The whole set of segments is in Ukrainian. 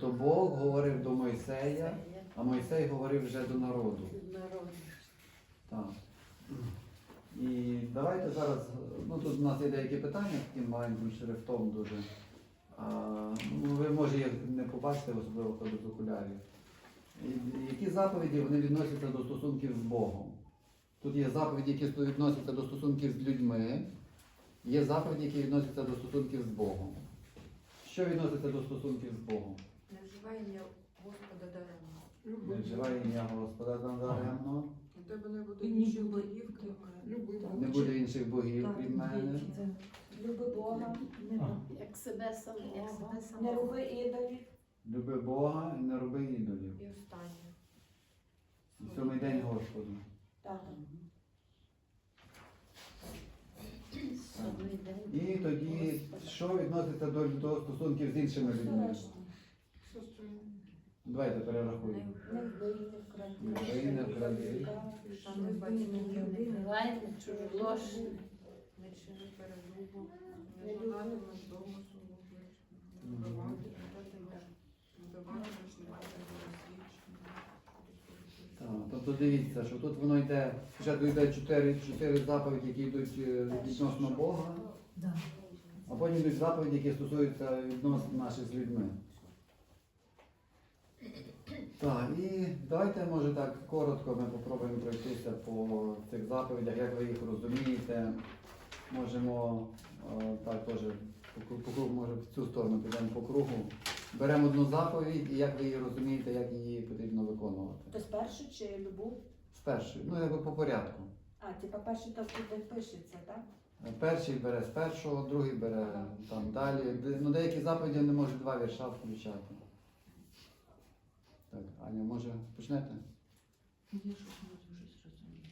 То Бог говорив до Мойсея, а Мойсей говорив вже до народу. Так. І давайте зараз, ну тут у нас є деякі питання таким маленьким шрифтом дуже. А, ну, ви може їх не побачите, особливо коли з окулярів. І, які заповіді вони відносяться до стосунків з Богом? Тут є заповіді, які відносяться до стосунків з людьми, є заповіді, які відносяться до стосунків з Богом. Що відноситься до стосунків з Богом? Не ім'я Господа даремно. Не вживай ім'я Господа даремно, У тебе не буде інших богів, крім мене. Люби не буде інших богів, крім мене. Люби Бога, Як себе сам, як себе не самого. роби ідолів. Люби Бога і не роби ідолів. І останнє. І Сьомий день Господу. Так. І тоді, що відноситься до, до стосунків з іншими Все людьми? решта. Давайте перерахуємо. Не вбий, не вкради. Не вкради. Не вбивай, не чужу ложь, не чини перелюбу, не жадатиме з дому свого не Так, тобто дивіться, що тут воно йде, спочатку йде чотири, чотири заповіді, які йдуть е, відносно Бога, а потім йдуть заповіді, які стосуються відносин наших з людьми. Так, і давайте, може так, коротко ми попробуємо пройтися по цих заповідях, як ви їх розумієте. Можемо е, так теж по, по кругу, може в цю сторону підемо по кругу. Беремо одну заповідь і як ви її розумієте, як її потрібно виконувати. То спершу чи любов? З першої, ну якби по порядку. А, типа перший то тут пишеться, так? Перший бере з першого, другий бере там далі. Ну, деякі заповіді не можуть два вірша включати. Так, Аня, може почнете? Я щось не дуже зрозуміла.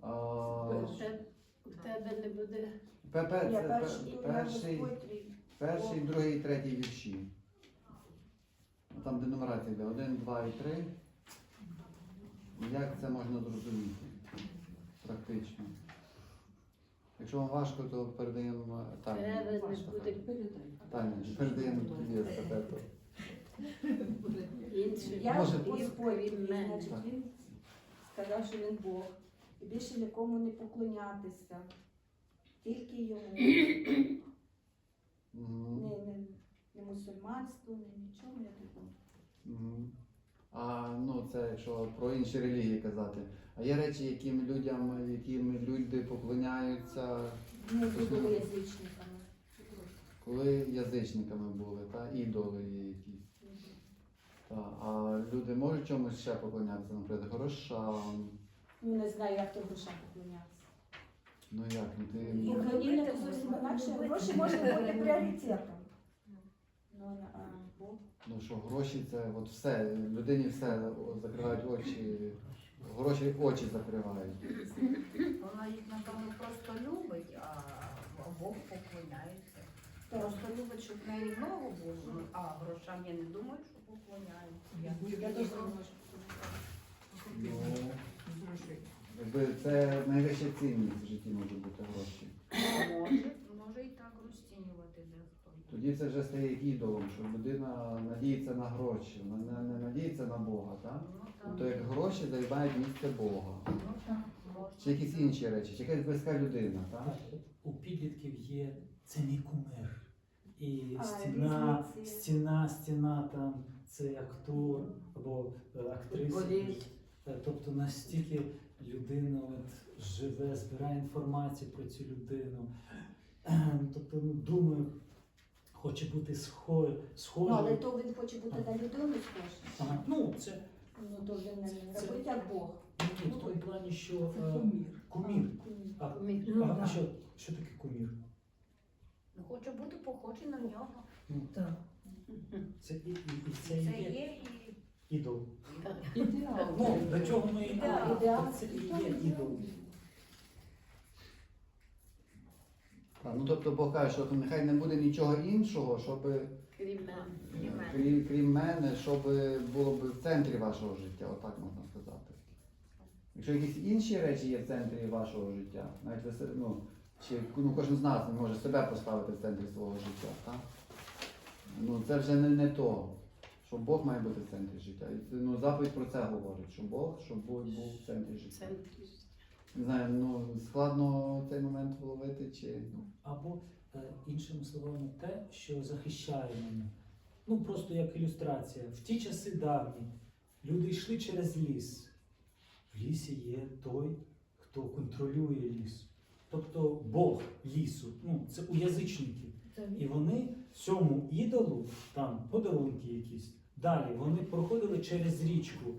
А, У тебе не буде пе- пе- Я це перший, пе- перший, перший, другий, третій вірші. Ну, Там, де нумерація йде, один, два і три. Як це можна зрозуміти? Практично. Якщо вам важко, то передаємо Тані. тебе не буде. Таня, передаємо тобі естафету. Я Може- мене. значить він сказав, що він Бог. І більше нікому не поклонятися. Тільки йому. Не, не, не мусульманству, не нічому не такому. Мгм. А ну це якщо про інші релігії казати. А є речі, яким людям, яким люди поклоняються, Не були язичниками. коли язичниками були, та ідоли якісь. Та, а люди можуть чомусь ще поклонятися, наприклад, грошам. Ну, не знаю, як то грошам поклонятися. Ну як, ну ти. І Україна то зовсім інакше. Гроші може бути пріоритетом. Ну, а Бог. Ну що гроші це от все, людині все закривають очі, гроші очі закривають. Вона їх, напевно, просто любить, а Бог поклоняється. Просто любить, щоб в неї много було, а грошам я не думаю, що поклоняється. Я думаю, що Ну, якби це найвища цінність в житті може бути гроші. Може, може і так розцінювати дехто. Тоді це вже стає ідолом, що людина надіється на гроші, вона не, не надіється на Бога, так? Ну Тобто як гроші займають місце Бога. ну так, може. Чи якісь інші речі, чи якась близька людина, так? У підлітків є це мій кумир. І А, стіна, різниці. стіна, стіна там це актор або е, актриса. Е, Тобто настільки людина от живе, збирає інформацію про цю людину. Ем, Тобто ну, думає, хоче бути схо- Ну, але то він хоче бути на людину схожим. Ага, Ну, це Ну, то він не Це- робить як Бог. ні, в тому плані, що Це е, кумір. кумір. А, Кумір. а, Ну, а да. що, що таке кумір? Хоче бути похожий на нього. Так. Це і, і, і це Це є є і ідол. Ідеал. Ну, до чого ми Ідеал. йдемо? Це і є ідол. Так, ну тобто Бог каже, що нехай не буде нічого іншого, щоб крім мене. Крім мене. крім, крім мене, щоб було б в центрі вашого життя, отак можна сказати. Якщо якісь інші речі є в центрі вашого життя, навіть ви се- ну, чи ну, кожен з нас може себе поставити в центрі свого життя, так? Ну це вже не, не то. що Бог має бути в центрі життя. І ну, заповідь про це говорить, що Бог, щоб Бог був в центрі життя. Не знаю, ну складно цей момент вловити чи. ну, Або е, іншими словами, те, що захищає мене. Ну просто як ілюстрація. В ті часи давні люди йшли через ліс. В лісі є той, хто контролює ліс. Тобто Бог лісу. Ну, це у язичників. І вони цьому ідолу, там подарунки якісь. Далі вони проходили через річку.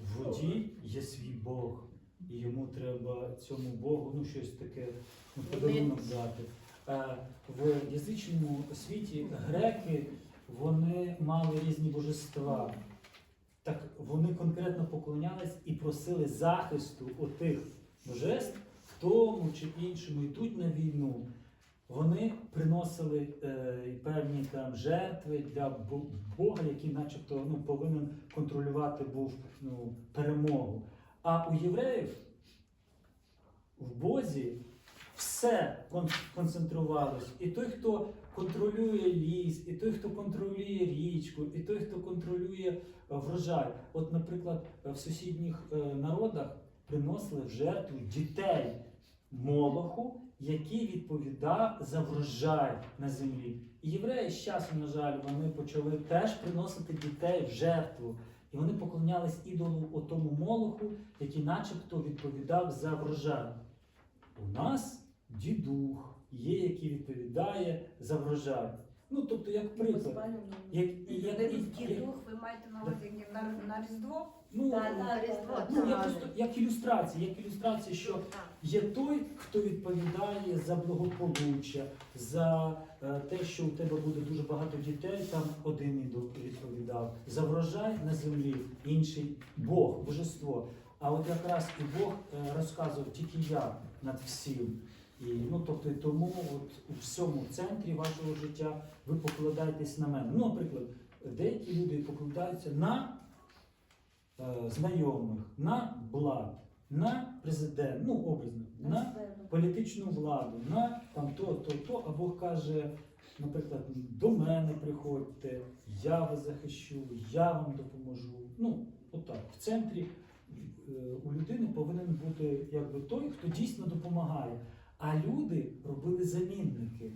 В воді є свій Бог. І йому треба цьому Богу ну, щось таке ну, подарунок дати. Е, В язичному світі греки вони мали різні божества. Так вони конкретно поклонялись і просили захисту отих божеств тому чи іншому йдуть на війну. Вони приносили е, певні там жертви для Бога, який начебто ну, повинен контролювати був ну, перемогу. А у євреїв в Бозі все концентрувалось. І той, хто контролює ліс, і той, хто контролює річку, і той, хто контролює е, врожай. От, наприклад, в сусідніх е, народах приносили в жертву дітей Молоху, який відповідав за врожай на землі. І євреї з часом, на жаль, вони почали теж приносити дітей в жертву. І вони поклонялись ідолу отому молоху, який начебто відповідав за врожай. У нас дідух є, який відповідає за врожай. Ну, тобто, як приклад. Як, і, як, і, як, Дідух, ви маєте на увазі як на, на Різдво? ну, Так, так, Різдво, ну, я просто як ілюстрація, як ілюстрація, що Є той, хто відповідає за благополуччя, за е, те, що у тебе буде дуже багато дітей, там один ідол відповідав. За врожай на землі інший Бог, божество. А от якраз і Бог е, розказував тільки я над всім. І, ну, тобто, тому от у всьому центрі вашого життя ви покладаєтесь на мене. Ну, наприклад, деякі люди покладаються на знайомих, на благ, на президент, ну образно, на політичну владу, на там то, то, то, а Бог каже, наприклад, до мене приходьте, я вас захищу, я вам допоможу. Ну, отак. В центрі е, у людини повинен бути якби той, хто дійсно допомагає. А люди робили замінники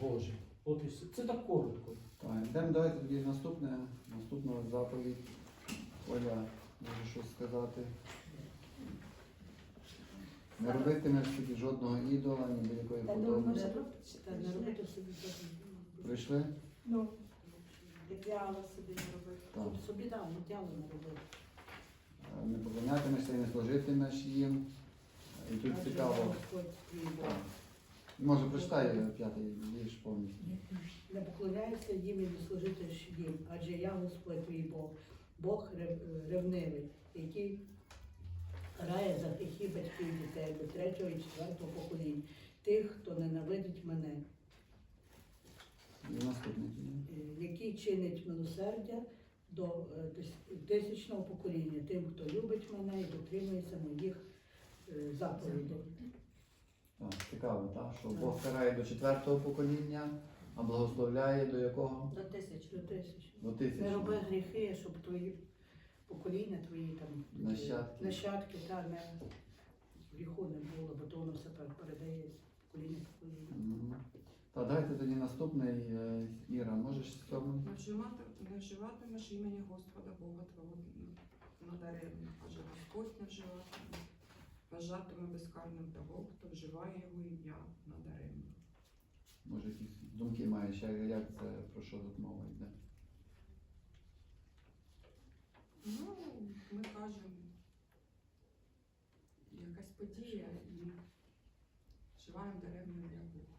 Божі. От і все. Це так коротко. Так, йдемо давайте тоді наступне, наступна заповідь. Оля, може щось сказати. Не робитимеш собі жодного ідола, ні будь-якої Я подоби. не робити собі так. Прийшли? ну, ідеали собі не робити. Так. Собі дав, не діло не робити. Е, Не поклонятимешся і не служитимеш їм. І тут цікаво. Так. Може, прочитай п'ятий вірш повністю. Не поклоняйся їм і не служити їм, адже я Господь твій Бог, Бог рев- ревнивий, який карає за гріхи батьків дітей до третього і четвертого поколінь, тих, хто ненавидить мене, е, який чинить милосердя до е, тисячного покоління, тим, хто любить мене і дотримується моїх е, заповідей. Цікаво, так? Що Бог карає до четвертого покоління, а благословляє до якого? До тисячі. До тисяч. До Не роби гріхи, щоб твої покоління, твої там Нащадки. нащадки та не гріху не було, бо то воно все пер- передається покоління в покоління. Мгм. Так, давайте тоді наступний. е, Іра, можеш з цього? Не не вживатимеш імені Господа Бога твого надаремно, адже Господь не вживатиме. Вважатиме безкарним того, хто вживає його ім'я надаремно. Може, якісь думки маєш, як, як це про що тут мова йде? Ну, ми кажемо, якась подія і вживаємо даремно ім'я Бога.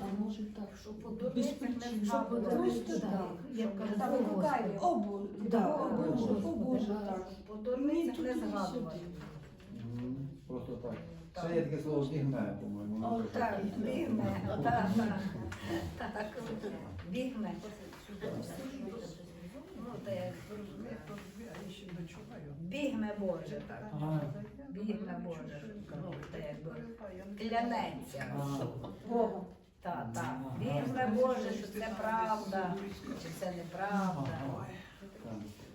А може так, Щоб щоб по дурницях щоб просто Так, так. як Щоб казав Так, Господь. О, Боже, Да, о, Боже, Боже, о, Боже, так. По дурницях не згадувати. Просто так. Ще є таке слово бігме, по-моєму. О, так, бігме, так, так, так, бігме. Ну. Бігме Боже, так. Бігме Боже. Ну, якби клянеться. а, Богом. Так, так. Ага. Боже, що це правда, чи це неправда.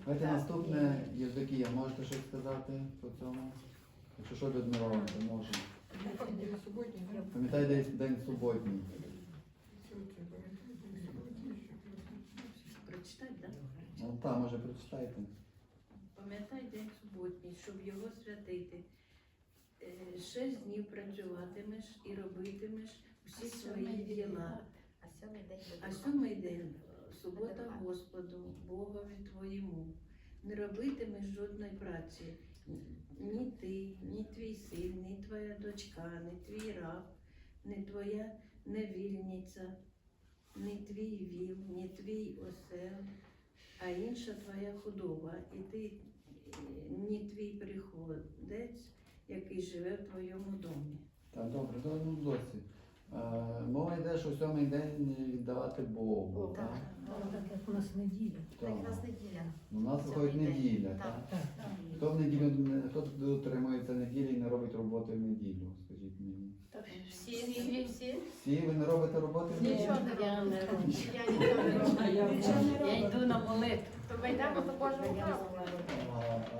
Давайте наступне Євдокія, можете щось сказати по цьому? Якщо що, Людмила, то може. Пам'ятай день, день суботній. Прочитати, так? Ну, так, може прочитайте. Пам'ятай день суботній, щоб його святити. Е, Шесть днів працюватимеш і робитимеш всі свої діла. А сьомий день А сьомий день субота Господу, Богові твоєму. Не робитимеш жодної праці. Ні ти, ні твій син, ні твоя дочка, ні твій раб, ні твоя невільниця, ні твій віл, ні твій осел, а інша твоя худоба, і ти е, ні твій приходець, який живе в твоєму домі. Так, добре, ну досі. Е, мова йде, що сьомий день віддавати Богу. Так. Так? Так як у нас неділя. Так. неділя. У нас виходить неділя. Так? Так. Хто в неділю хто дотримується неділі і не робить роботи в неділю? Скажіть мені. Всі, всі, всі. Всі ви не робите роботи в неділю? Нічого не роблю. Я нічого не роблю. Я йду на молитву. То ми йдемо до Божого храму.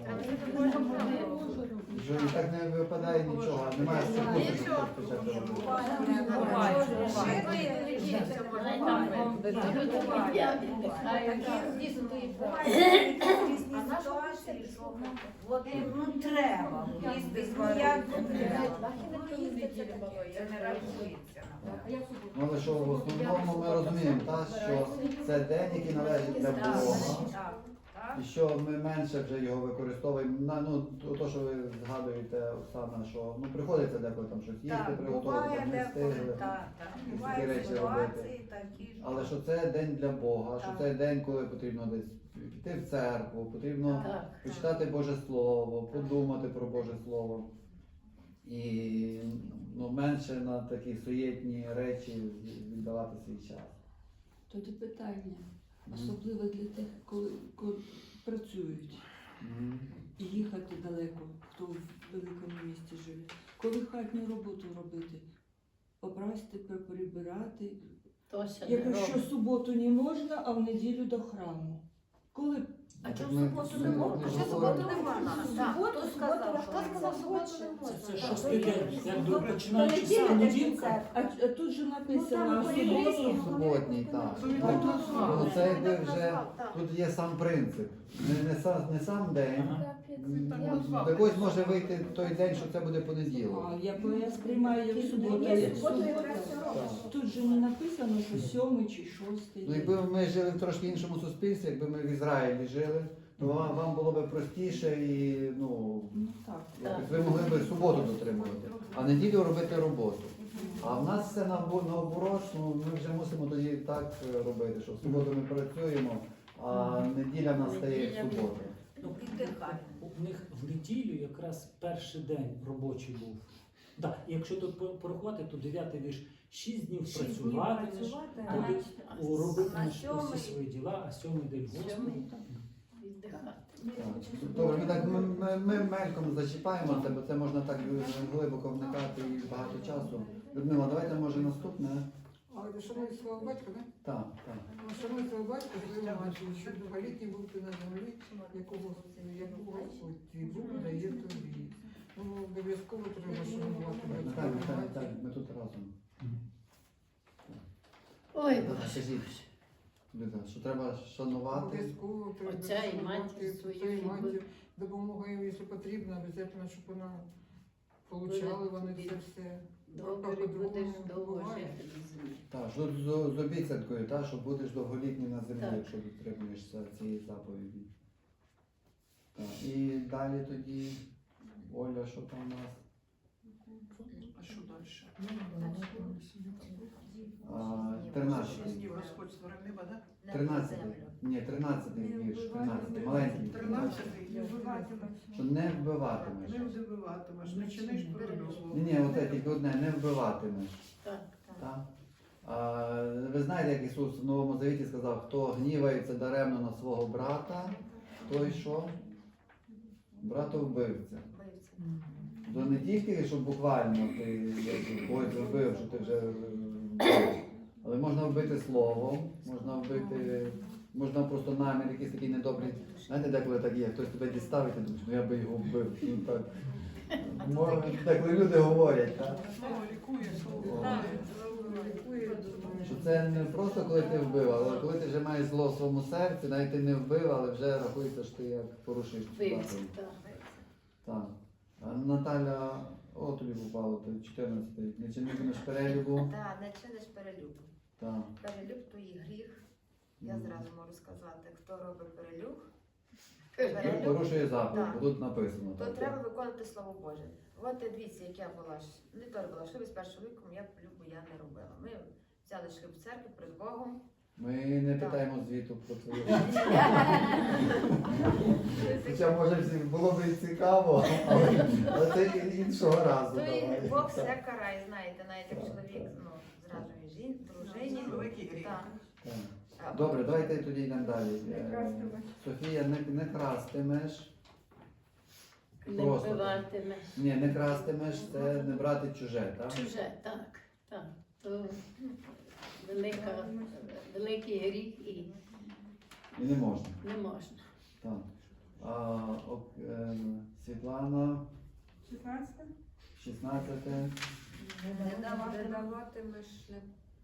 Треба йти до Божого храму. Що і так не випадає нічого, немає Нічого. А що Води ну треба. Їсти зварити. Це не рахується. Ну, але що в основному ми розуміємо, та, що це день, який належить для Бога. Так, так. І що ми менше вже його використовуємо. На, ну, то, то, що ви згадуєте, Оксана, що ну, приходиться деколи там щось їсти, Так, приготувати, буває там не деколи, встигли. так, так. такі Бувають речі ситуації такі. Але що це день для Бога, що Так. це день, коли потрібно десь піти в церкву, потрібно Так. почитати Боже Слово, подумати про Боже Слово. І ну, менше на такі суєтні речі віддавати свій час. Тоді питання, Мгм. Особливо для тих, коли, коли працюють і їхати далеко, хто в великому місті живе. Коли хатню роботу робити, попрасти, прибирати. Якщо робить. суботу не можна, а в неділю до храму. Коли А чому суботу не можна? А Що суботу не можна? Так, Хто сказав, що не можна? Це, це шостий день, якби починаючи з понеділка. а, а тут же написано Ну, а там суботу. Суботній, так. Ну, це якби вже тут є сам принцип. Не, не, сам, не сам день. Ага. М, Для когось може вийти той день, що це буде понеділок. А я, бо я сприймаю як субота. Тут же не написано, що сьомий чи шостий. Ну, якби ми жили в трошки іншому суспільстві, якби ми в Ізраїлі жили, то вам, вам було б простіше і ну, Ну так. якось ви могли б суботу дотримувати, а неділю робити роботу. А в нас все набо- наоборот, ну, ми вже мусимо тоді так е, робити, що в суботу ми працюємо, а неділя в нас стає як субота. Ну, віддихай. У них в неділю якраз перший день робочий був. Да, і якщо тут по- порахувати, то дев'ятий вірш. Шість днів Шість днів працюватимеш, працювати, тоді а робитимеш на сьомий- усі свої діла, а сьомий день Сьомий Господу. віддихати. Так. Добре, ми так ми, ми, ми мельком зачіпаємо це, бо це можна так е, глибоко вникати і багато часу. Людмила, давайте може наступне. А шануй свого батька, да? Так, так. Ну, Шануй свого батька, свою матір, що довголітній був ти на землі, якого, якого Господь твій Бог дає тобі. Ну, обов'язково треба шанувати батька. Наталя, матір. Наталя, ми тут разом. Ой, Боже. Скажіть, Люда, що треба шанувати. Обов'язково треба Отця і матір свою, і щоб- матір. Допомога їм, якщо потрібно, обов'язково, щоб вона получала вони це все. Добре будеш довго жити на землі. Так, з обіцянкою, та, що будеш довголітній на землі, Так. якщо дотримуєшся цієї заповіді. Так, і далі тоді, Оля, що там у нас? А, 13. Господь створив небо, да? 13. Ні, 13 вірш, 13, маленький. 13. Що не вбиватимеш. Не вбиватимеш, не чиниш перелюбу. Ні, ні, оце тільки одне, не вбиватимеш. Так. Так? А, ви знаєте, як Ісус в Новому Завіті сказав, хто гнівається даремно на свого брата, той що? Братовбивця. То не тільки, що буквально ти когось вбив, що ти вже е, але можна вбити словом, можна вбити, можна просто намір якийсь такий недобрий. Знаєте, деколи так є, хтось тебе дістав і ти думаєш, ну я би його вбив. Ну, так. Може, Деколи люди говорять, так? Слово лікує, Лікує. Що це не просто коли ти вбив, але коли ти вже маєш зло в своєму серці, навіть ти не вбив, але вже рахується, що ти як порушиш так. Наталя, о, тобі попало, ти 14 не чинитимеш перелюбу. Так, не чиниш перелюб. Так. Перелюб то є гріх. Я зразу можу сказати, хто робить перелюб, перелюб, порушує заповідь, бо тут написано. то так, треба так. виконувати слово Боже. От е, дивіться, як я була ж літор була шлюбі з першим чоловіком, я любу я не робила. Ми взяли шлюб в церкві перед Богом. Ми не питаємо звіту про твою. Хоча може було б і цікаво, але, але це іншого разу. То і. Бог все карає, знаєте, навіть як Так, чоловік так. ну, зраджує жін, дружині. Великий гріх. Так. Так. Добре, давайте тоді йдемо далі. Не Е, крастимеш. Софія, не, не крастимеш. Не Просто. вбиватиме. Ні, не крастимеш, це не брати чуже, так? Чуже, так, так. То велика, великий гріх і І не можна. не можна. Так. А, ок, е, Світлана, 16? 16. Не даватимеш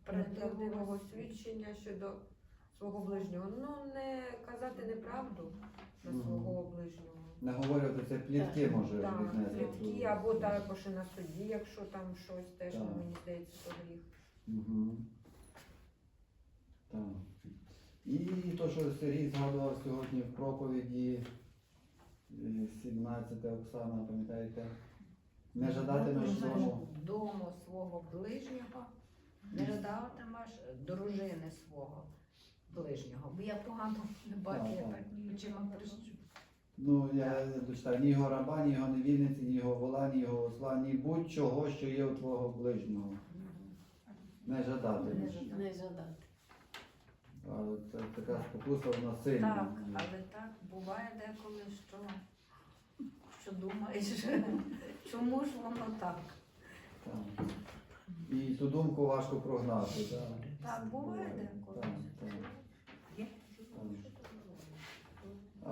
неправдивого свідчення щодо свого ближнього. Ну, не казати неправду на Мгм. свого ближнього. Не говорити, це плітки може Так, віднести. плітки, або також і на суді, якщо там щось теж, Так. ну, мені здається, що гріх. Угу. Так. І то, що Сергій згадував сьогодні в проповіді, е, 17 Оксана, пам'ятаєте? Не жадатимеш знову. дому свого ближнього, не жадатимеш дружини свого ближнього. Бо я погано не бачу, Так, я так. очима крещу. Ну, я дочитаю, ні його раба, ні його невільниці, ні його вола, ні його осла, ні будь-чого, що є у твого ближнього. Не жадатимеш. Не задати. Але це така спокуса, вона сильна. Так, але так буває деколи, що, що думаєш, чому ж воно так? Так. І ту думку важко прогнати. Так, Так, буває деколи. Так, так. А,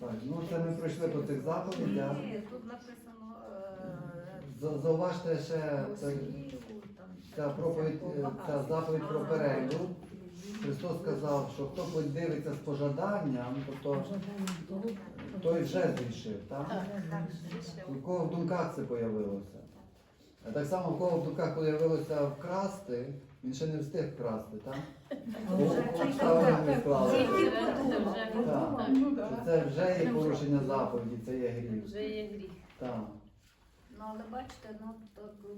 так, ну це ми пройшли по цих заповідях. Ні, тут написано е, За- Зауважте ще це, ця проповідь, ця заповідь про перелюб. Христос сказав, що хто подивиться з пожаданням, тобто той вже зрішив. Так? У кого в думках це появилося? А так само, у кого в думках появилося вкрасти, він ще не встиг вкрасти, так? Це вже є порушення заповіді, це є гріх. Вже є гріх. Так. Ну, але бачите, ну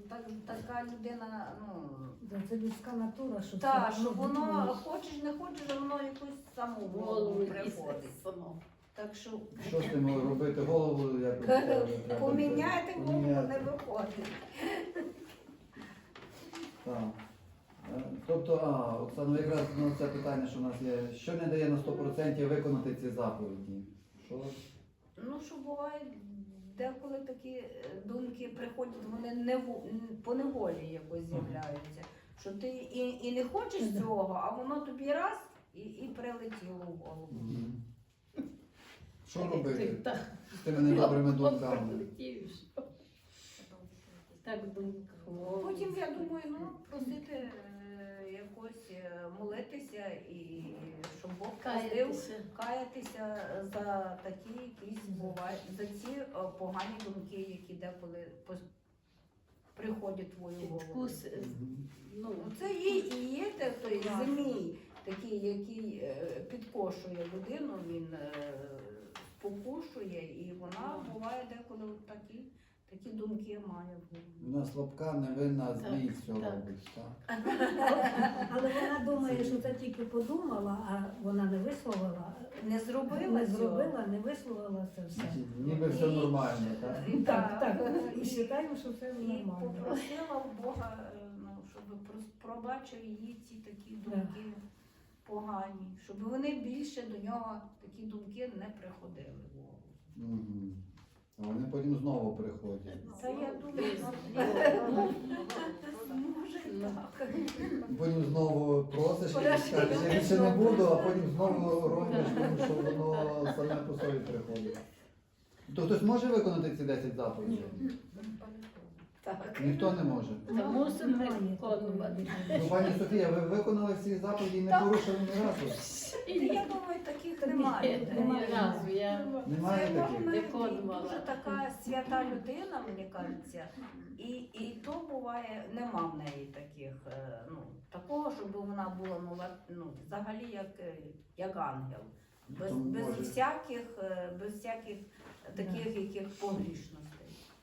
так, так, така людина, ну Це людська натура, що так, що воно хочеш, не хочеш, а воно якось само в голову приходить. само. Так що Що з тим робити голову, як треба поміняти голову поміняти. не виходить. Так. Е, Тобто, а, Оксано, якраз ну, це питання, що у нас є. Що не дає на 100% виконати ці заповіді? Що? Ну, що буває, деколи такі е, думки приходять, вони не по неволі якось з'являються. Що ти і, і не хочеш цього, а воно тобі раз і, і прилетіло в голову. Що робити з тими недобрими думками? Так думка. Потім я думаю, ну просити е, якось е, молитися і щоб Бог простив, Каятися. каятися за такі якісь бувають, за ці е, погані думки, які деколи приходять в твою голову. Вкус, е, ну, Це є і є те, той змій, такий, який е, підкошує людину, він спокушує, і вона буває деколи такі, такі думки має голові. Вона слабка, невинна, а змій все так. робить. Так. Але вона думає, що це тільки подумала, а вона не висловила, Не зробила не цього. зробила, не висловила це все. Ніби все нормально, так? І Так, так. І І- вважаємо, що це І нормально. попросила в Бога, е, ну, щоб прос- пробачив її ці такі думки погані, щоб вони більше до нього такі думки не приходили в голову. Мгм. А вони потім знову приходять. Та я думаю, може так. Потім знову просиш і кажеш, я більше не буду, а потім знову робиш, тому що воно саме по собі приходить. То хтось може виконати ці 10 заповідей? Так. Ніхто не може. Та мусимо виконувати. Ну, пані Софія, ви виконали всі заповіді і не порушили ні разу? Я думаю, таких немає. Немає разу, я Немає Це таких? дуже така свята людина, мені кажеться. І, і то буває, нема в неї таких, е, ну, такого, щоб вона була ну, ла- ну, взагалі як, е, як ангел. Без, без може- всяких, е, без всяких таких яких погрішностей.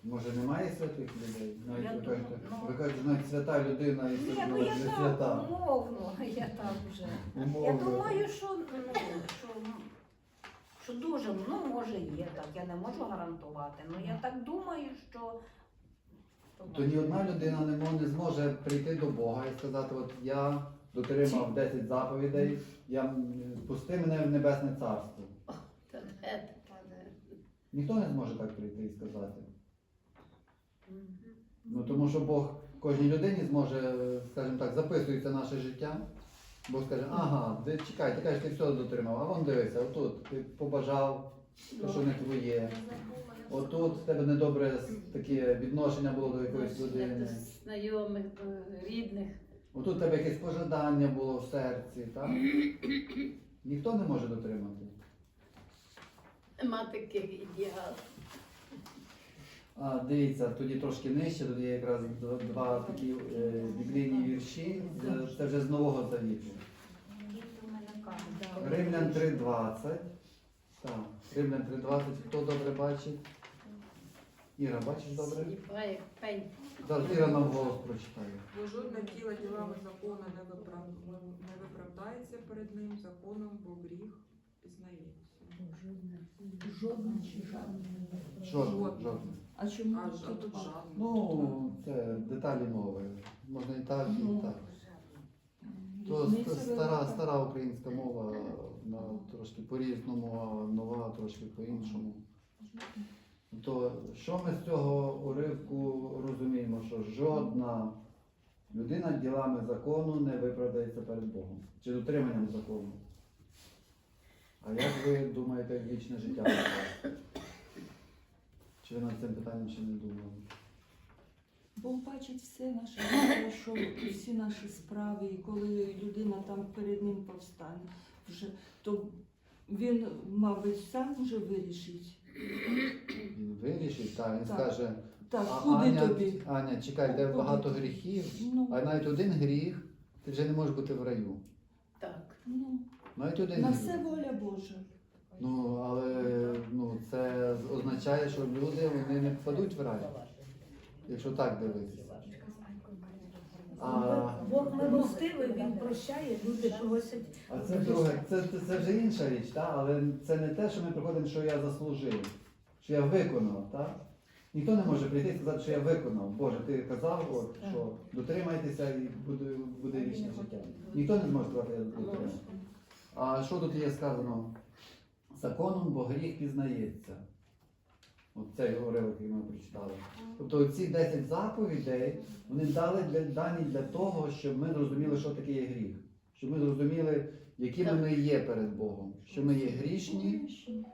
Може немає святих людей? Навіть Я ви думаю, кажете, ну- ви кажете, навіть свята людина і Ні, свята, ну не я так, свята. умовно, я так вже. Я Умовно. думаю, що, ну, що, що дуже, ну може є так, я не можу гарантувати. Ну я так думаю, що. То ні одна людина не, мо- не зможе прийти до Бога і сказати, от я дотримав 10 заповідей, я м, пусти мене в небесне царство. та де. Ніхто не зможе так прийти і сказати. Ну тому що Бог кожній людині зможе, скажімо так, записується наше життя. Бог скаже, ага, ти чекай, ти кажеш, ти все дотримав, а вон дивися, отут ти побажав, те, що не твоє. Отут в тебе недобре таке відношення було до якоїсь людини. Знайомих, рідних. Отут в тебе якесь пожадання було в серці, так? Ніхто не може дотримати. Нема таких ідеалів. А, дивіться, тоді трошки нижче, тут є якраз два, такі е, біблійні вірші, це- це вже з Нового Завіту. Римлян 3.20. Так, Римлян 3.20. Хто добре бачить? Іра, бачиш добре? Пень. Зараз Іра нам голос прочитає. Бо жодне тіло ділами закону не, виправ- не виправдається перед ним законом, бо гріх пізнається. Жодна чи жодна. Жодне, жодне. А чому А тут жодне. Ну, це деталі мови. Можна і так, і Ну, так. То ст- стара, стара українська мова, вона трошки по-різному, а нова трошки по-іншому. То що ми з цього уривку розуміємо? Що жодна людина ділами закону не виправдається перед Богом чи дотриманням закону. А як ви думаєте вічне життя? Чи ви над цим питанням ще не думали? Бог бачить все наше життя, що всі наші справи, і коли людина там перед ним повстане, вже, то він, мабуть, сам вже вирішить. Він вирішить, так, він Так. скаже, Так, а, куди Аня, тобі? Аня, чекай, де Куди багато тобі? гріхів, Ну, а навіть один гріх, ти вже не можеш бути в раю. Так. ну, Навіть один на гріх. все воля Божа. Ну, але ну, це означає, що люди вони не впадуть в рай, якщо так дивитися. А, Бог милостивий, він прощає, люди просять. а це друге, це, це, це вже інша річ, та? але це не те, що ми приходимо, що я заслужив, що я виконав. Та? Ніхто не може прийти і сказати, що я виконав. Боже, ти казав, от, що дотримайтеся і буде, буде вічне життя. Ніхто не зможе сказати, я дотримав. А що тут є сказано? Законом, бо гріх пізнається. От цей уривок, який ми прочитали. Тобто ці 10 заповідей вони дали для, дані для того, щоб ми зрозуміли, що таке є гріх. Щоб ми зрозуміли, якими ми є перед Богом. Що ми є грішні,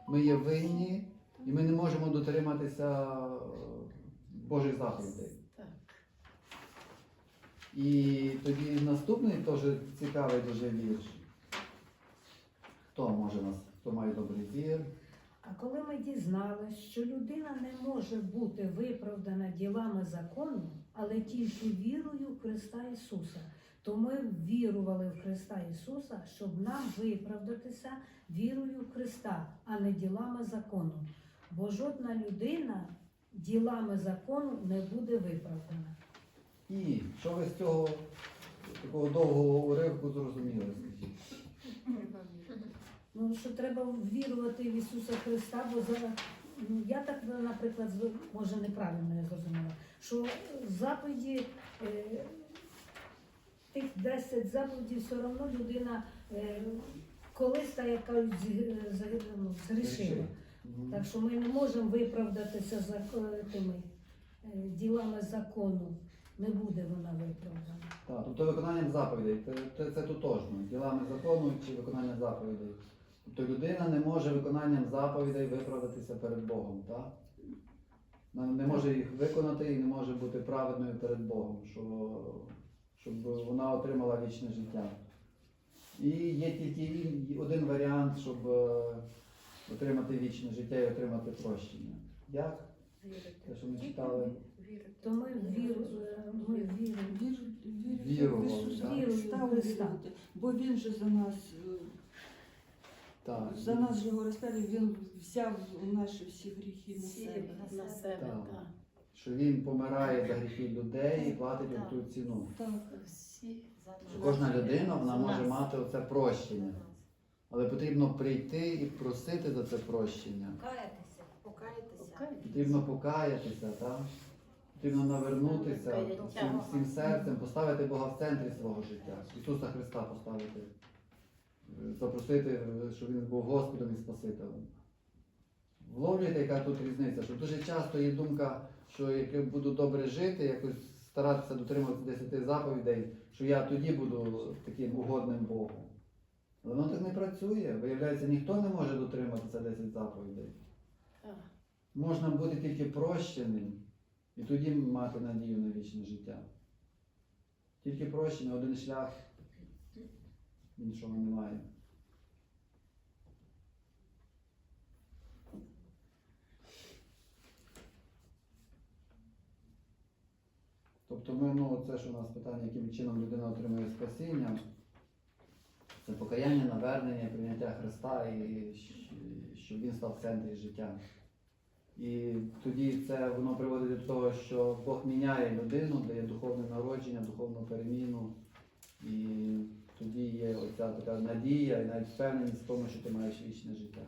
ми є винні, і ми не можемо дотриматися е, Божих заповідей. І тоді наступний теж цікавий дуже вірш. Хто може нас, хто має добрий зір? А коли ми дізналися, що людина не може бути виправдана ділами закону, але тільки вірою в Христа Ісуса, то ми вірували в Христа Ісуса, щоб нам виправдатися вірою в Христа, а не ділами закону. Бо жодна людина ділами закону не буде виправдана. І що ви з цього такого довгого уривку зрозуміли? Скажіть? Ну, що треба вірувати в Ісуса Христа, бо за, ну, я так, наприклад, може неправильно я зрозуміла, що заповіді, е, тих 10 заповідей все одно людина е, колись, так як кажуть, з- з- ну, згрішила. Так що ми не можемо виправдатися за е, тими е, ділами закону. Не буде вона виправдана. Так, тобто виконанням заповідей, це, це, це тотожно, ділами закону чи виконанням заповідей. Тобто людина не може виконанням заповідей виправдатися перед Богом, так? Вона не може їх виконати і не може бути праведною перед Богом, що, щоб вона отримала вічне життя. І є тільки один варіант, щоб е, отримати вічне життя і отримати прощення. Як? Те, що ми читали. То ми віру, е, Вірували, в Христа. Бо Він же за нас, Так. за нас же його розп'яли, Він взяв наші всі гріхи на Всі себе. на себе, Так. так. Що він помирає за гріхи людей і платить ту ціну. Так. Всі Що кожна людина вона За може нас. мати оце прощення. Але потрібно прийти і просити за це прощення. Каятися, покаятися. Потрібно покаятися, так? Потрібно навернутися всім, всім серцем, поставити Бога в центрі свого життя, Ісуса Христа поставити, запросити, щоб Він був Господом і Спасителем. Вловлюєте, яка тут різниця? Що дуже часто є думка, що як я буду добре жити, якось старатися дотримуватися десяти заповідей, що я тоді буду таким угодним Богу. Але воно так не працює. Виявляється, ніхто не може дотриматися 10 заповідей. Можна бути тільки прощеним і тоді мати надію на вічне життя. Тільки прощення, один шлях, іншого немає. Тобто ми, ну, це ж у нас питання, яким чином людина отримує спасіння. Це покаяння, навернення, прийняття Христа і щоб він став в центрі життя. І тоді це воно приводить до того, що Бог міняє людину, дає духовне народження, духовну переміну. І тоді є оця така надія і навіть впевненість в тому, що ти маєш вічне життя.